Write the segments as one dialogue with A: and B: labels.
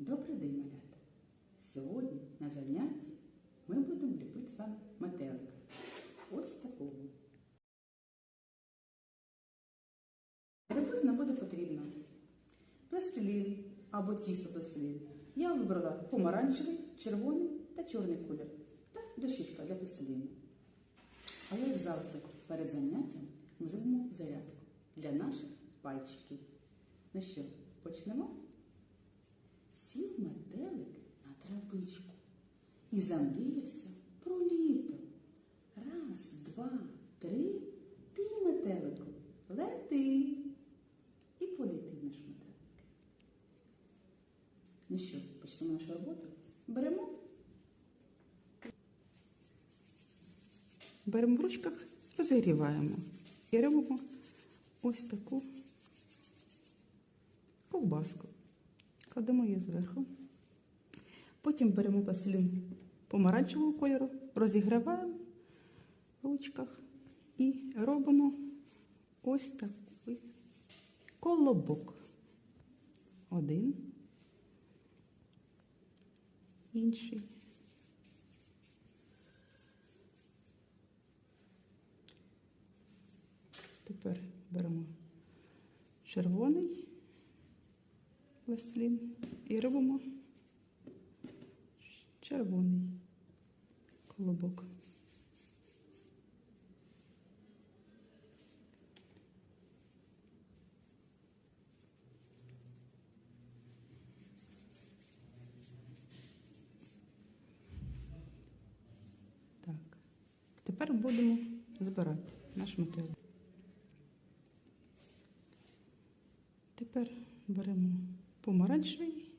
A: Добрий день, малята! Сьогодні на занятті ми будемо ліпити з метелика. Ось такого. Робити нам буде потрібно пластилін або тісто пластилін. Я вибрала помаранчевий, червоний та чорний колір та дощечка для пластиліну. Але як завжди, перед заняттям ми зробимо зарядку для наших пальчиків. Ну що, почнемо? Сів метелик на і замріявся про літо. Раз, два, три, ти, метелику, лети. І полетів наш метелик. Ну що, почнемо нашу роботу? Беремо.
B: Беремо в ручках, розігріваємо і робимо ось таку ковбаску. Кладемо її зверху. Потім беремо пластилін помаранчевого кольору, розігріваємо в ручках і робимо ось такий колобок. Один, інший. Тепер беремо червоний пластилін і робимо червоний колобок. Так. Тепер будемо збирати наш метелик. Тепер беремо помаранчевий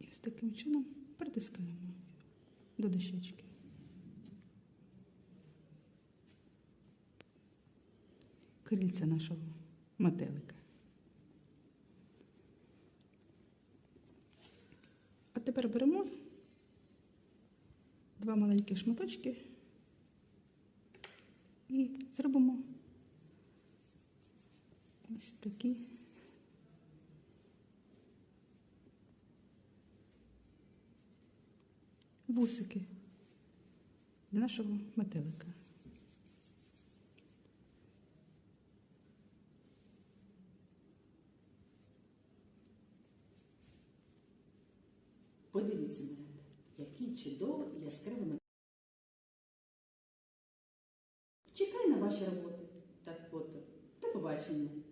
B: і ось таким чином притискаємо до дощечки. Крильця нашого метелика. А тепер беремо два маленькі шматочки і зробимо Ось такі. Вусики для нашого метелика.
A: Подивіться, малята, який чудовий яскравий метелик. Чекай на ваші роботи та фото. До побачення!